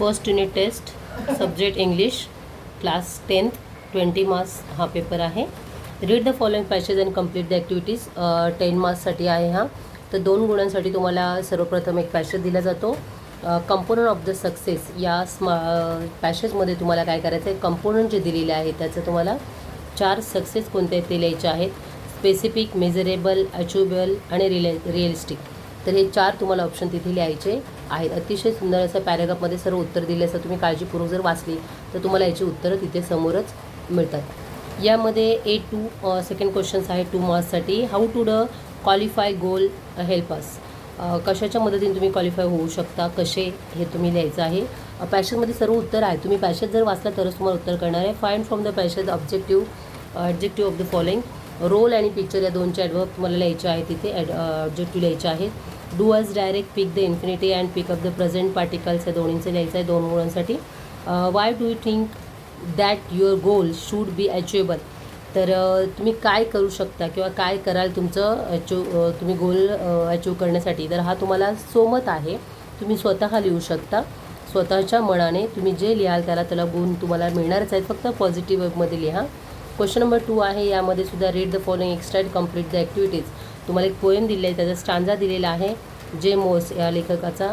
First unit test subject English class tenth twenty marks हा paper आहे. Read the following passage and complete the activities ten मार्क्ससाठी आहे हा. तर दोन गुणांसाठी तुम्हाला सर्वप्रथम एक पॅसेज दिला जातो. कंपोनंट ऑफ द सक्सेस या स्मा पॅसेजमध्ये तुम्हाला काय करायचं आहे? कंपोनंट जे दिलेले आहे त्याचं तुम्हाला चार सक्सेस कोणते आहेत ते लिहायचे आहेत? स्पेसिफिक मेजरेबल अचिवेबल आणि रिले रिअलिस्टिक तर हे चार तुम्हाला ऑप्शन तिथे लिहायचे. आहेत अतिशय सुंदर असं पॅरेग्राफमध्ये सर्व उत्तर दिले असं तुम्ही काळजीपूर्वक जर वाचली तर तुम्हाला याची उत्तरं तिथे समोरच मिळतात. यामध्ये ए टू सेकंड क्वेश्चन्स आहे two मार्क्ससाठी how to the qualify goal help us कशाच्या मदतीने तुम्ही क्वालिफाय होऊ शकता? कसे हे तुम्ही लिहायचं आहे? पॅशनमध्ये सर्व उत्तर आहे. तुम्ही पॅशेज जर वाचला तरच तुम्हाला उत्तर करणार आहे. Find from the passage objective objective of the following role आणि पिक्चर या दोनचे ॲडवर्ब तुम्हाला लिहायचे आहे तिथे ॲड ऑब्जेक्टिव्ह लिहायचे आहेत. Do as direct pick the infinitive and pick up the present particles या दोन्हींचं लिहायचं आहे दोन मुलांसाठी why do you think that your goal should be achievable तर तुम्ही काय करू शकता किंवा काय कराल तुमचं अचिव तुम्ही गोल अचीव करण्यासाठी? तर हा तुम्हाला सोमत आहे. तुम्ही स्वतः लिहू शकता. स्वतःच्या मनाने तुम्ही जे लिहाल त्याला त्याला गुण तुम्हाला मिळणारच आहेत. फक्त पॉझिटिव्ह वेबमध्ये लिहा. क्वेश्चन नंबर टू आहे. यामध्ये सुद्धा read the following extra complete the activities तुम्हाला एक पोएम दिलेला आहे त्याचा स्टांजा दिलेला आहे जे मोस या लेखकाचा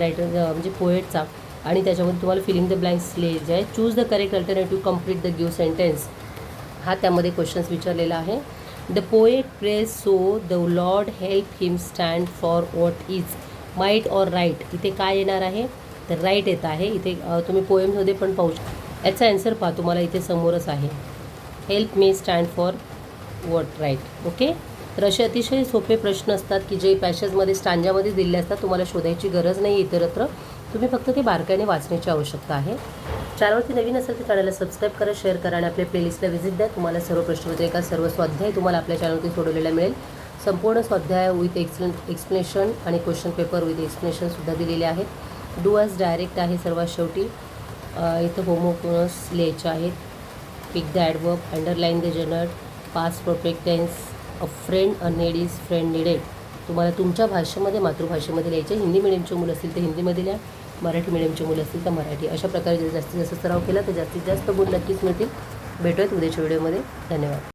रायटर म्हणजे पोएटचा आणि त्याच्यामध्ये तुम्हाला फिलिंग द ब्लँक्स लिहायचे आहे. Choose the correct alternative complete the give sentence हा त्यामध्ये क्वेश्चन्स विचारलेला आहे. The poet prays so the lord help him stand for what is might or right इथे काय येणार आहे? तर राईट येत आहे. इथे तुम्ही पोएममध्ये पण पाहू शकता. याचा ॲन्सर पहा. तुम्हाला इथे समोरच आहे. Help me stand for what right okay तर असे अतिशय सोपे प्रश्न असतात की जे पॅशेजमध्ये स्टांजामध्ये दिले असतात. तुम्हाला शोधायची गरज नाही इतरत्र. तुम्ही फक्त ते बारकाईने वाचण्याची आवश्यकता आहे. चॅनलवरती नवीन असेल तर चॅनलला सबस्क्राईब करा शेअर करा आणि आपल्या प्लेलिस्टला व्हिजिट द्या. तुम्हाला सर्व प्रश्नपत्रिका म्हणजे सर्व स्वाध्याय तुम्हाला आपल्या चॅनलवरती सोडवलेला मिळेल. संपूर्ण स्वाध्याय विथ एक्सप्लेन एक्सप्लेनेशन आणि क्वेश्चन पेपर विथ एक्सप्लेनेशनसुद्धा दिलेले आहेत. डू डायरेक्ट आहे सर्वात शेवटी. इथं होमोकोनस लिहायचे आहेत. Pick the adverb underline the genre past perfect tense a friend a need is friend needed तुम्हाला तुमच्या भाषेमध्ये मातृभाषेमध्ये लिहायचे. हिंदी मिडियमचे मुलं असतील तर हिंदीमध्ये लिहा. मराठी मिडियमचे मुलं असतील तर मराठी. अशा प्रकारे जर जास्तीत जास्त सराव केला तर जास्तीत जास्त गुण नक्कीच मिळतील. भेटूयात उद्याच्या व्हिडिओमध्ये धन्यवाद.